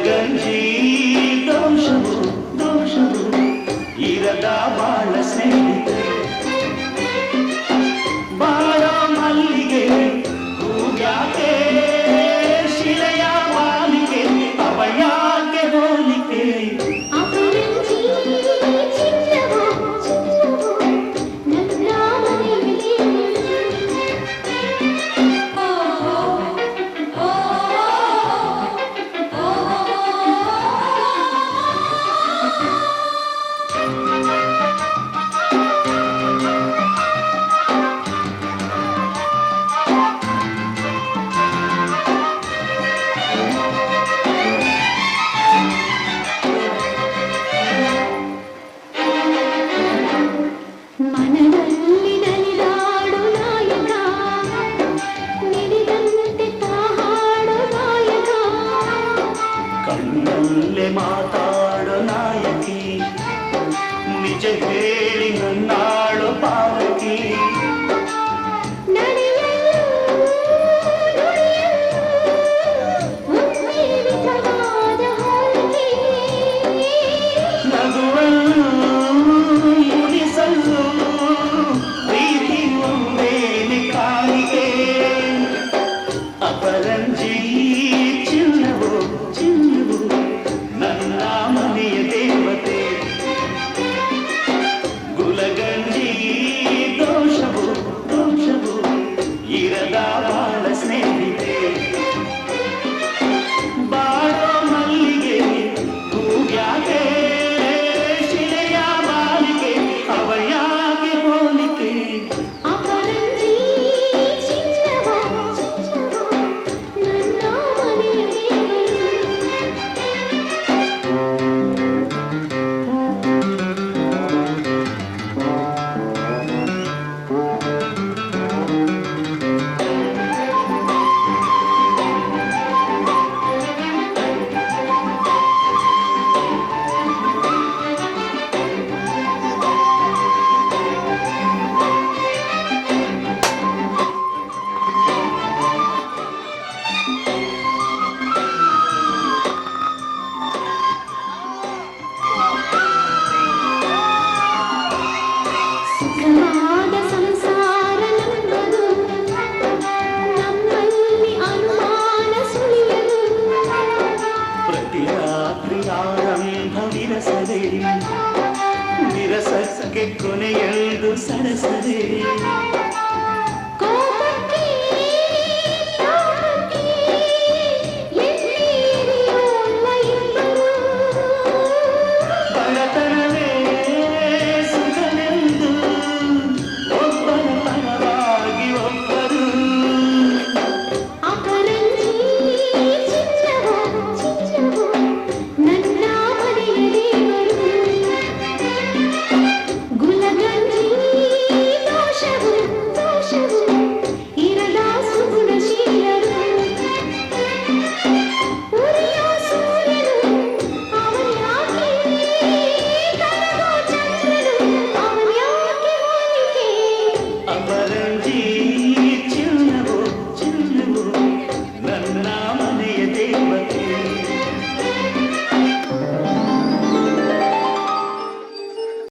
again. ಕಣ್ಣಲ್ಲೇ ಮಾತಾಡು ನಾಯಕಿ ನಿಜವೇ ಕೊನೆಯೆಂದು ಸರಸದೆ